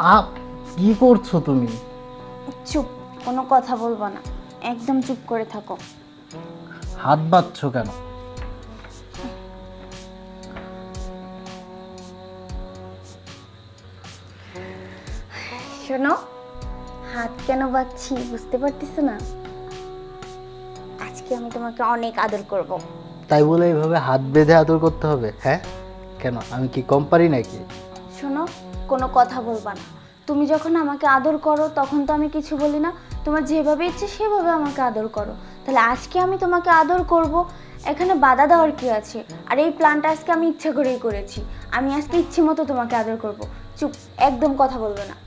Up কি করছ তুমি? চুপ কোনো কথা বলব না। একদম চুপ করে থাকো। হাত বাঁধছো কেন? শোনো হাত কেন বাচ্ছি বুঝতে পারতেছো না? আজকে আমি তোমাকে অনেক আদর করব। তাই বলে এইভাবে হাত বেঁধে আদর করতে হবে হ্যাঁ? কেন? আমি কি কম পারি নাকি? শোনো, কোনো কথা বলবা না। তুমি যখন আমাকে আদর করো, তখন তো আমি কিছু বলি না। তোমার যেভাবে ইচ্ছে সেভাবে আমাকে আদর করো। তাহলে আজকে আমি তোমাকে আদর করব, এখানে বাধা দেওয়ার কী আছে? আর এই প্ল্যানটা আজকে আমি ইচ্ছা করেই করেছি। আমি আজকে ইচ্ছে মতো তোমাকে আদর করব। চুপ, একদম কথা বলবে না।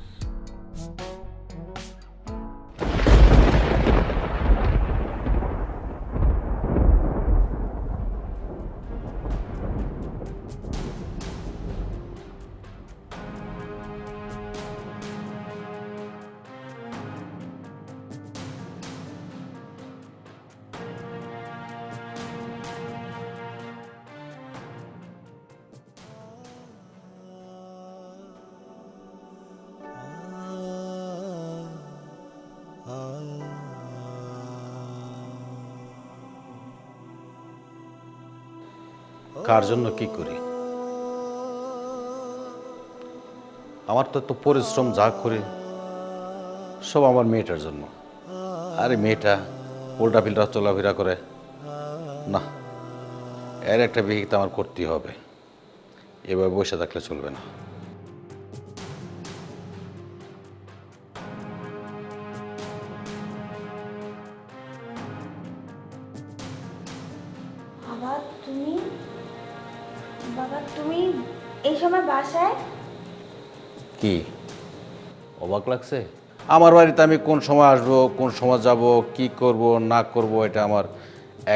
কার জন্য কি করি? আমার তো এত পরিশ্রম যা করি, সব আমার মেয়েটার জন্য। আরে মেয়েটা উল্টা পিল্টা চলাফেরা করে, না, এর একটা বিহিত আমার করতেই হবে। এভাবে বসে থাকলে চলবে না। তুমি? বাবা তুমি এই সময় বাসায়? কি? অবাক লাগছে? আমার বাড়িতে আমি কোন সময় আসব কোন সময় যাব কি করব না করব এটা আমার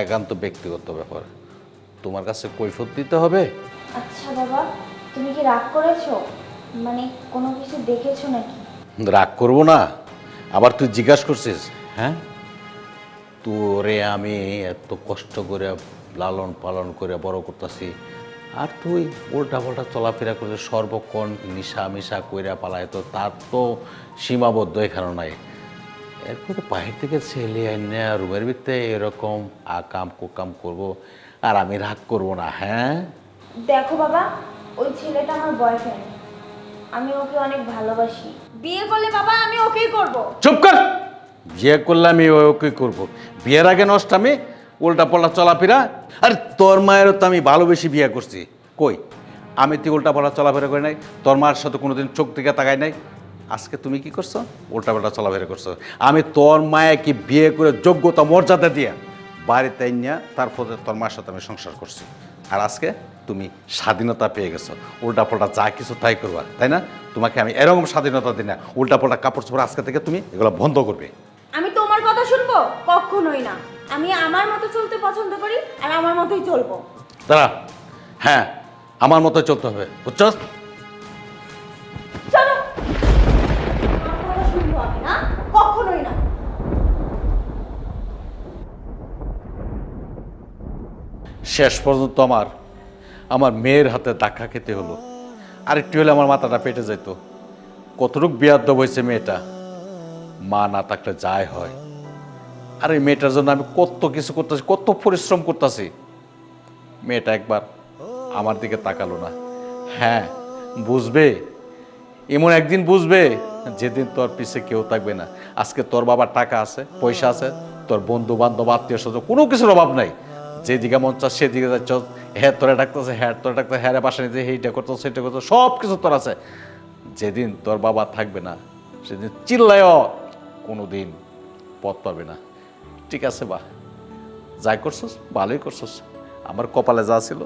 একান্ত ব্যক্তিগত ব্যাপার। তোমার কাছে কৈফত দিতে হবে? আচ্ছা বাবা তুমি কি রাগ করেছ? মানে কোনো কিছু দেখেছ নাকি? রাগ করব না। আবার তুই জিজ্ঞাসা করছিস হ্যাঁ? তোরে আমি এত কষ্ট করে লালন পালন করে বড় করতেছি আর তুই উল্টা পাল্টা চলাফেরা করে সর্বক্ষণ নিশা মিশা কইরা পালায় তো তার তো সীমাবদ্ধ এখানে নাই। এরপরে বাহির থেকে ছেলে এনে রুমের ভিতরে এরকম আকাম কুকাম করব আর আমি রাগ করব না হ্যাঁ? দেখো বাবা ওই ছেলেটা আমার বয়ফ্রেন্ড আমি ওকে অনেক ভালোবাসি। বিয়ে করলে বাবা আমি ওকেই করব। চুপ কর! বিয়ে করলে আমি ওকে করব। বিয়ের আগে নষ্ট আমি উল্টা পাল্টা চলাফেরা আর তোর মায়েরও তো আমি ভালোবেসে বিয়ে করছি। কই? আমি তুই উল্টা পাল্টা চলাফেরা করি নাই। তোর মায়ের সাথে কোনোদিন চোখ থেকে তাকাই নাই। আজকে তুমি কি করছ? উল্টা পাল্টা চলাফেরা করছ। আমি তোর মায়াকে বিয়ে করে যোগ্যতা, মর্যাদা দিয়ে বাড়িতে নিয়ে তারপরে তোর মায়ের সাথে আমি সংসার করছি। আর আজকে তুমি স্বাধীনতা পেয়ে গেছো। উল্টা পাল্টা যা কিছু তাই করবা, তাই না? তোমাকে আমি এরকম স্বাধীনতা দিই না। উল্টা পাল্টা কাপড় চোপড় আজকে থেকে তুমি এগুলো বন্ধ করবে। আমি তোমার কথা শুনব? কখনোই না। আমি আমার মতো চলতে পছন্দ করি আর আমার মতোই চলবো। দাঁড়া। হ্যাঁ আমার মতো চলতে হবে বুঝছ? চলো। আমার কথা শুনব আমি না? কখনোই না। শেষ পর্যন্ত আমার আমার মেয়ের হাতে ধাক্কা খেতে হলো। আর একটু হলে আমার মাথাটা পেটে যেত। কতটুক বিয়াদ্দব হয়েছে মেয়েটা মা না থাকলে যায় হয়। আর এই মেয়েটার জন্য আমি কত কিছু করতেছি, কত পরিশ্রম করতেছি। মেয়েটা একবার আমার দিকে তাকালো না। হ্যাঁ বুঝবে, এমন একদিন বুঝবে যেদিন তোর পিছে কেউ থাকবে না। আজকে তোর বাবার টাকা আছে, পয়সা আছে, তোর বন্ধু বান্ধব আত্মীয় স্বজন কোনো কিছুর অভাব নাই। যেদিকে মন চাষ সেদিকে যাচ্ছ হ্যাঁ তোরা ডাকতেছে হ্যাঁ তোরা ডাকতে হ্যাঁ পাশে নিতে, এইটা করতো সেটা করতো সব কিছু তোর আছে। যেদিন তোর বাবা থাকবে না, সেদিন চিল্লায় কোনো দিন পথ পাবে না। ঠিক আছে বা। যাই করছস ভালোই করছস। আমার কপালে যা ছিল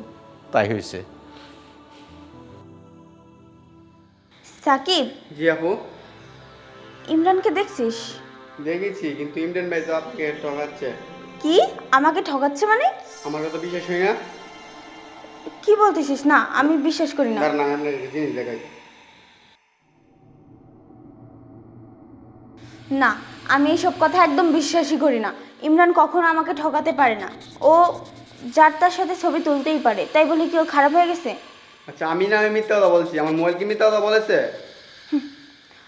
তাই হয়েছে সাকিব? জি আপু। ইমরানকে দেখছিস? দেখেছি কিন্তু ইমরান ভাই তো আপনাকে ঠকাচ্ছে। কি? আমাকে ঠকাচ্ছে মানে? আমার কথা বিশ্বাস হয় না। কি বলতেছিস? না আমি বিশ্বাস করি না। কারণ আমার একটা জিনিস দেখাই। না আমি এইসব কথা একদম বিশ্বাসই করি না। ইমরান কখনো আমাকে ঠকাতে পারে না। ও যার তার সাথে ছবি তুলতেই পারে। তাই বলে কি ও খারাপ হয়ে গেছে? আচ্ছা আমি না আমি মিথ্যা কথা বলছি। আমার মোবাইল কি মিথ্যা কথা বলেছে?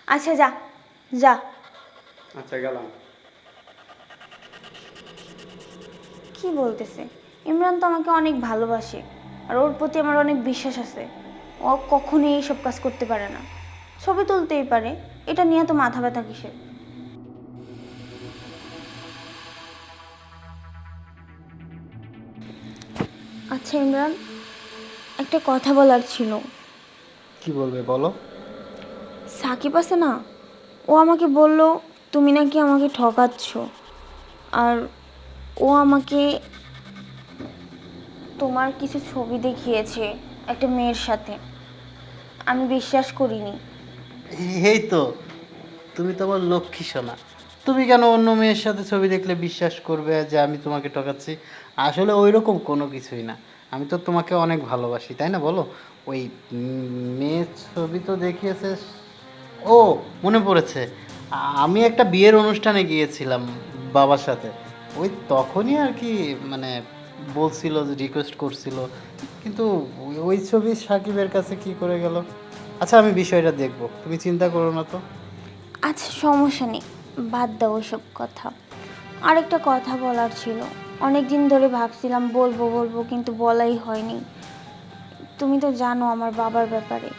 আচ্ছা যা। যা। আচ্ছা গেলাম। কি বলতেছে? ইমরান তো আমাকে অনেক ভালোবাসে। আর ওর প্রতি আমার অনেক বিশ্বাস আছে। ও কখনোই এইসব কাজ করতে পারে না। ছবি তুলতেই পারে। এটা নিয়ে তো মাথা ব্যথা কিসের? আচ্ছা ইমরান একটা কথা বলার ছিল। কি বলবে বলো। সাকিব আছে না? ও আমাকে বলল তুমি নাকি আমাকে ঠকাচ্ছ। আর ও আমাকে তোমার কিছু ছবি দেখিয়েছে একটা মেয়ের সাথে। আমি বিশ্বাস করিনি। এই তো তুমি তো আমার লক্ষ্মী সোনা। তুমি কেন অন্য মেয়ের সাথে ছবি দেখলে বিশ্বাস করবে যে আমি তোমাকে ঠকাচ্ছি? আসলে ওই রকম কোনো কিছুই না। আমি তো তোমাকে অনেক ভালোবাসি, তাই না বলো? ওই মেয়ের ছবি তো দেখিয়েছে ও, মনে পড়েছে। আমি একটা বিয়ের অনুষ্ঠানে গিয়েছিলাম বাবার সাথে। ওই তখনই আর কি মানে বলছিল যে রিকোয়েস্ট করছিল। কিন্তু ওই ছবি সাকিবের কাছে কি করে গেল? আচ্ছা আমি বিষয়টা দেখব। তুমি চিন্তা করো না তো। আচ্ছা সমস্যা নেই। বাদ দাও ওসব কথা। আরেকটা কথা বলার ছিল। অনেক দিন ধরে ভাবছিলাম, বলব বলব, কিন্তু বলাই হয়নি। তুমি তো জানো আমার বাবার ব্যাপারে।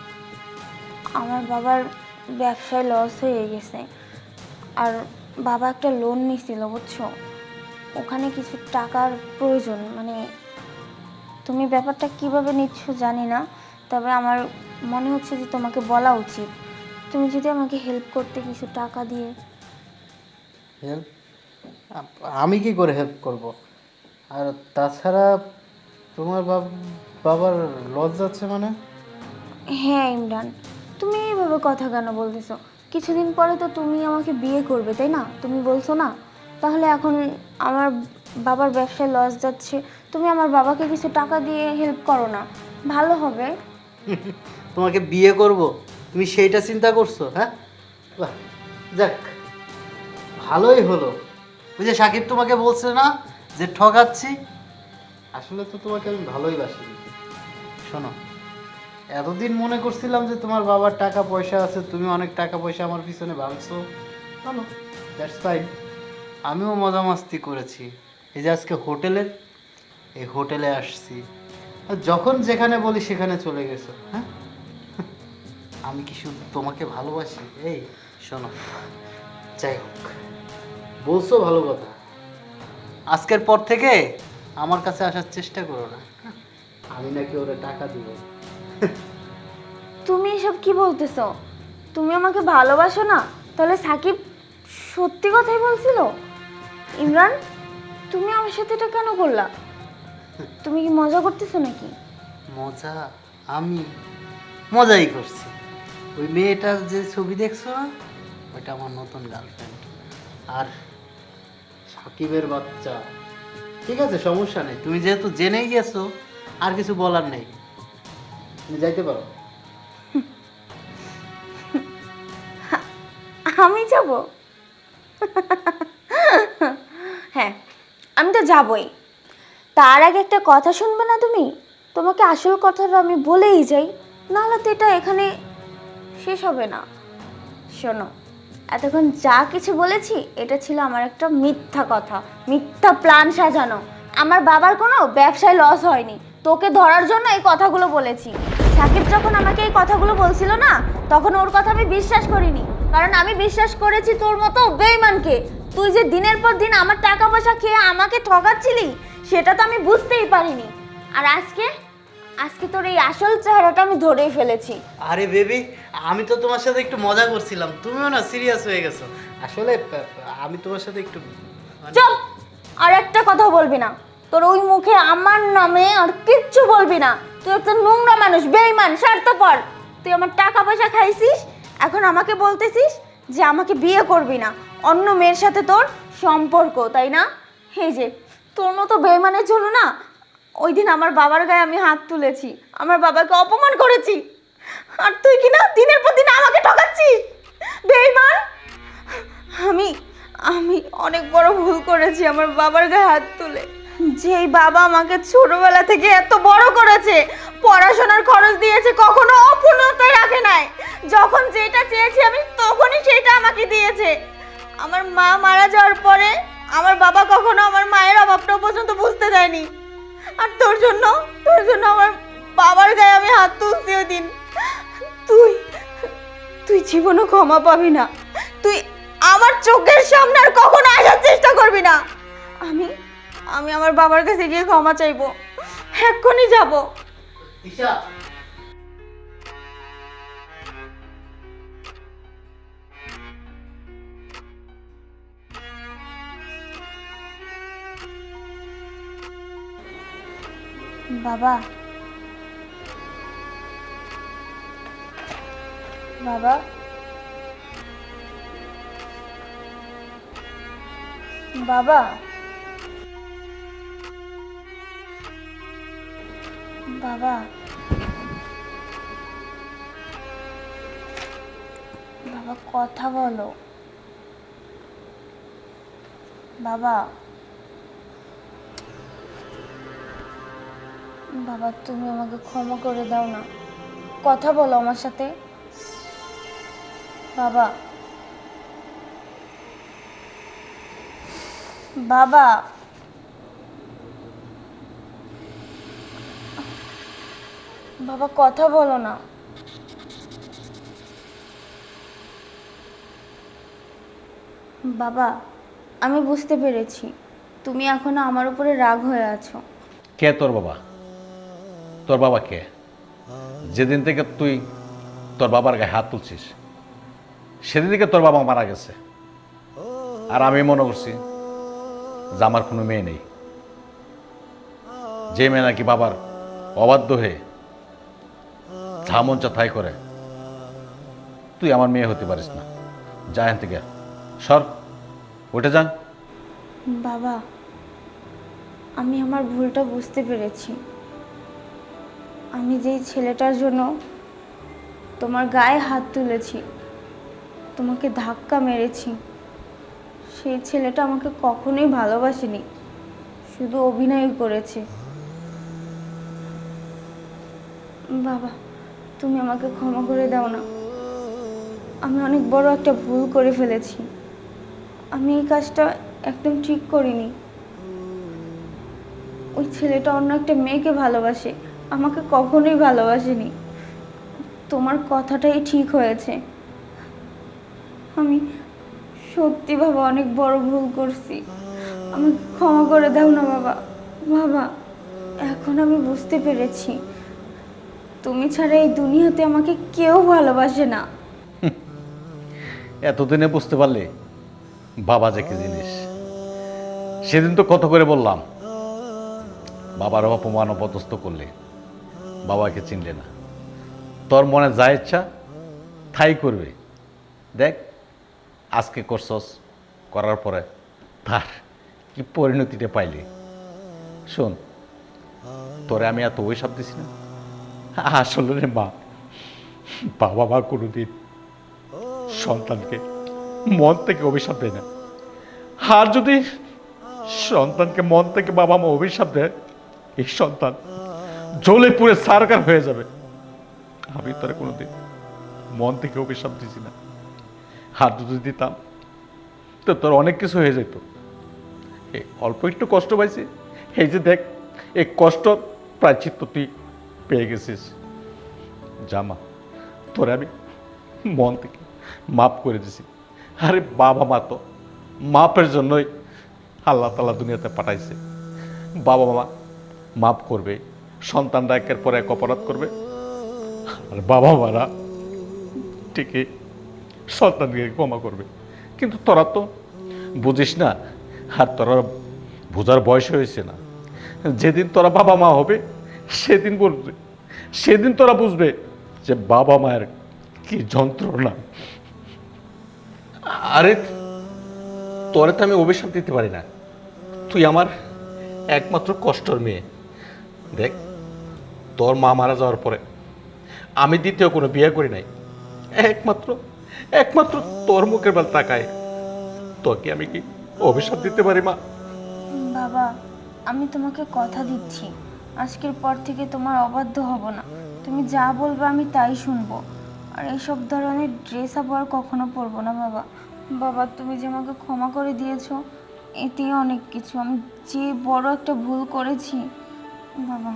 আমার বাবার ব্যবসায় লস হয়ে গেছে। আর বাবা একটা লোন নিছিল বুঝছ? ওখানে কিছু টাকার প্রয়োজন মানে তুমি ব্যাপারটা কীভাবে নিচ্ছ জানি না। তবে আমার মনে হচ্ছে যে তোমাকে বলা উচিত। তুমি যদি আমাকে হেল্প করতে কিছু টাকা দিয়ে হেল্প আমি কি করে হেল্প করব? আর তাছাড়া তোমার বাব- বাবার লজ যাচ্ছে মানে? হ্যাঁ ইমরান। তুমি এইভাবে কথা কেন বলতেছো? কিছুদিন পরে তো তুমি আমাকে বিয়ে করবে তাই না? তুমি বলছো না? তাহলে এখন আমার বাবার ব্যবসায় লস যাচ্ছে। তুমি আমার বাবাকে কিছু টাকা দিয়ে হেল্প করো না। ভালো হবে। তোমাকে বিয়ে করব? তুমি সেইটা চিন্তা করছ হ্যাঁ? যাক। ভালোই হলো। ওই যে সাকিব তোমাকে বলছে না যে ঠকাচ্ছি? আসলে তো তোমাকে আমি ভালোই বাসি। শোনো, এতদিন মনে করছিলাম যে তোমার বাবার টাকা পয়সা আছে, তুমি অনেক টাকা পয়সা আমার পিছনে ভাবছ ভালো দ্যাটস ফাইন আমিও মজা মাস্তি করেছি। এই যে আজকে হোটেলে, এই হোটেলে আসছি। যখন যেখানে বলি সেখানে চলে গেছো হ্যাঁ? আমি কি শুধু তোমাকে ভালোবাসি? এই, শোনো, যাই হোক। বলছো ভালো কথা। আজকের পর থেকে আমার কাছে আসার চেষ্টা করো না? আমি নাকি ওরা টাকা দিব। তুমি এসব কি বলতেছো? তুমি আমাকে ভালোবাসো না? তাহলে সাকিব সত্যি কথাই বলছিল? ইমরান তুমি আমার সাথে এটা কেন করলা? তুমি কি মজা করতেছো নাকি? মজা? আমি মজাই করছি। ওই মেয়েটার যে ছবি দেখছ না ওইটা আমার নতুন গার্লফ্রেন্ড আর সাকিবের বাচ্চা। ঠিক আছে, সমস্যা নেই। তুমি যেহেতু জেনেই গেছো, আর কিছু বলার নেই। তুমি যাইতে পারো। আমি যাব? হ্যাঁ আমি তো যাবই। তার আগে একটা কথা শুনবে না তুমি? তোমাকে আসল কথাটা আমি বলেই যাই। নাহলে তো এটা এখানে শেষ হবে না। শোনো এতক্ষণ যা কিছু বলেছি, এটা ছিল আমার একটা মিথ্যা কথা। মিথ্যা প্ল্যান সাজানো। আমার বাবার কোনো ব্যবসায় লস হয়নি। তোকে ধরার জন্য এই কথাগুলো বলেছি। সাকিব যখন আমাকে এই কথাগুলো বলছিল না, তখন ওর কথা আমি বিশ্বাস করিনি। কারণ আমি বিশ্বাস করেছি তোর মতো বেইমানকে তুই যে দিনের পর দিন আমার টাকা পয়সা খেয়ে আমাকে ঠকাচ্ছিলি, সেটা তো আমি বুঝতেই পারিনি। আর আজকে আজকে তোর এই আসল চেহারাটা আমি ধরেই ফেলেছি। আরে বেবি আমি তো তোমার সাথে একটু মজা করছিলাম। তুমিও না সিরিয়াস হয়ে গেছো। আসলে আমি তোমার সাথে একটু মানে- চুপ! আর একটা কথা বলবি না। তোর ওই মুখে আমার নামে আর কিচ্ছু বলবি না। তুই একটা নোংরা মানুষ বেইমান স্বার্থপর। তুই আমার টাকা পয়সা খাইছিস এখন আমাকে বলতেছিস যে আমাকে বিয়ে করবি না। অন্য মেয়ের সাথে তোর সম্পর্ক তাই না? এই যে তোর মতো বেইমানের জন্য না ওই দিন আমার বাবার গায়ে আমি হাত তুলেছি। আমার বাবাকে অপমান করেছি। আর তুই কি না দিনের পর দিন আমাকে ঠকাচ্ছিস? বেইমান আমি আমি অনেক বড় ভুল করেছি আমার বাবার গায়ে হাত তুলে। যেই বাবা আমাকে ছোটবেলা থেকে এত বড় করেছে, পড়াশোনার খরচ দিয়েছে কখনো অপূর্ণতায় রাখে নাই। যখন যেটা চেয়েছি আমি তখন আমাকে দিয়েছে। আমার মা মারা যাওয়ার পরে আমার বাবা কখনো আমার মায়ের অভাবটাও পর্যন্ত বুঝতে দেয়নি। আর তোর জন্য তোর জন্য আমার বাবার গায়ে আমি হাত তুলছি ওই দিন। তুই তুই জীবনও ক্ষমা পাবি না। তুই আমার চোখের সামনে আর কখনো আসার চেষ্টা করবি না। আমি আমি আমার বাবার কাছে গিয়ে ক্ষমা চাইব। এক্ষুনি যাব। বাবা। বাবা। বাবা। বাবা। বাবা কথা বলো। বাবা। বাবা, তুমি আমাকে ক্ষমা করে দাও না। কথা বলো আমার সাথে। বাবা। বাবা। বাবা, কথা বলো না। বাবা, আমি বুঝতে পেরেছি। তুমি এখনও আমার উপরে রাগ হয়ে আছো। কে তোর বাবা? তোর বাবা কে? যেদিন থেকে তুই তোর বাবার গায়ে হাত তুলছিস, সেদিন থেকে তোর বাবা মারা গেছে। আর আমি মনে করছি যে আমার কোনো মেয়ে নেই। যে মেয়ে নাকি বাবার অবাধ্য হয়ে যা মন চা তাই করে। তুই আমার মেয়ে হতে পারিস না। যা এখান থেকে। সর, উঠে যান বাবা, আমি আমার ভুলটা বুঝতে পেরেছি। আমি যেই ছেলেটার জন্য তোমার গায়ে হাত তুলেছি, তোমাকে ধাক্কা মেরেছি, সেই ছেলেটা আমাকে কখনোই ভালোবাসেনি, শুধু অভিনয় করেছে। বাবা, তুমি আমাকে ক্ষমা করে দাও না। আমি অনেক বড় একটা ভুল করে ফেলেছি। আমি এই কাজটা একদম ঠিক করিনি। ওই ছেলেটা অন্য একটা মেয়েকে ভালোবাসে। আমাকে কখনোই ভালোবাসেনি। তোমার কথাটাই ঠিক হয়েছে। আমি সত্যি বাবা, অনেক বড় ভুল করছি। আমি ক্ষমা করে দাও না বাবা। বাবা, এখন আমি বুঝতে পেরেছি। তুমি ছাড়া এই দুনিয়াতে আমাকে কেউ ভালোবাসে না। এতদিনে বুঝতে পারলে বাবা যে কি জিনিস। সেদিন তো কত করে বললাম, বাবার অপমান অপদস্থ করলে। বাবাকে চিনলে না। তোর মনে যা ইচ্ছা, তাই করবে। দেখ, আজকে করছস, করার পরে তার কি পরিণতিটা পাইলি। শোন, তোরে আমি এত অভিশাপ দিছি না। আসলে রে মা, বাবা মা কোনোদিন সন্তানকে মন থেকে অভিশাপ দেয় না। আর যদি সন্তানকে মন থেকে বাবা মা অভিশাপ দেয়, এই সন্তান জ্বলে পুড়ে সারকার হয়ে যাবে। আমি তোর কোনোদিন মন থেকে অভিশাপ দিছি না। হাত যদি দিতাম, তো তোর অনেক কিছু হয়ে যেত। এই অল্প একটু কষ্ট পাইছি। এই যে দেখ, এই কষ্ট প্রায় তুই পেয়ে গেছিস। জামা তোরে আমি মন থেকে মাফ করে দিছি। আরে বাবা মা তো মাপের জন্যই আল্লাহ তালা দুনিয়াতে পাঠাইছে। বাবা মা মাপ করবে। সন্তানরা একের পর এক অপরাধ করবে। আর বাবা মারা। ঠিকই সন্তানকে ক্ষমা করবে। কিন্তু তোরা তো বুঝিস না আর তোরা বোঝার বয়স হয়েছে না। যেদিন তোরা বাবা মা হবে সেদিন বুঝবে। সেদিন তোরা বুঝবে যে বাবা মায়ের কি যন্ত্রণা। আরে তোরে তো আমি অভিশাপ দিতে পারি না। তুই আমার একমাত্র কষ্টর মেয়ে। দেখ তোর মা মারা যাওয়ার পরে আমি দ্বিতীয় কোনো বিয়ে করি নাই। একমাত্র একমাত্র তোর মুখের বেল তাকায়। তোকে আমি কি অভিশাপ দিতে পারি, মা? বাবা, আমি তোমাকে কথা দিচ্ছি। আজকের পর থেকে তোমার অবাধ্য হব না। তুমি যা বলবে আমি তাই শুনব। আর এইসব ধরনের ড্রেস আপ আর কখনো পরবো না, বাবা। বাবা, তুমি যে আমাকে ক্ষমা করে দিয়েছ, এতেই অনেক কিছু। আমি যে বড় একটা ভুল করেছি, বাবা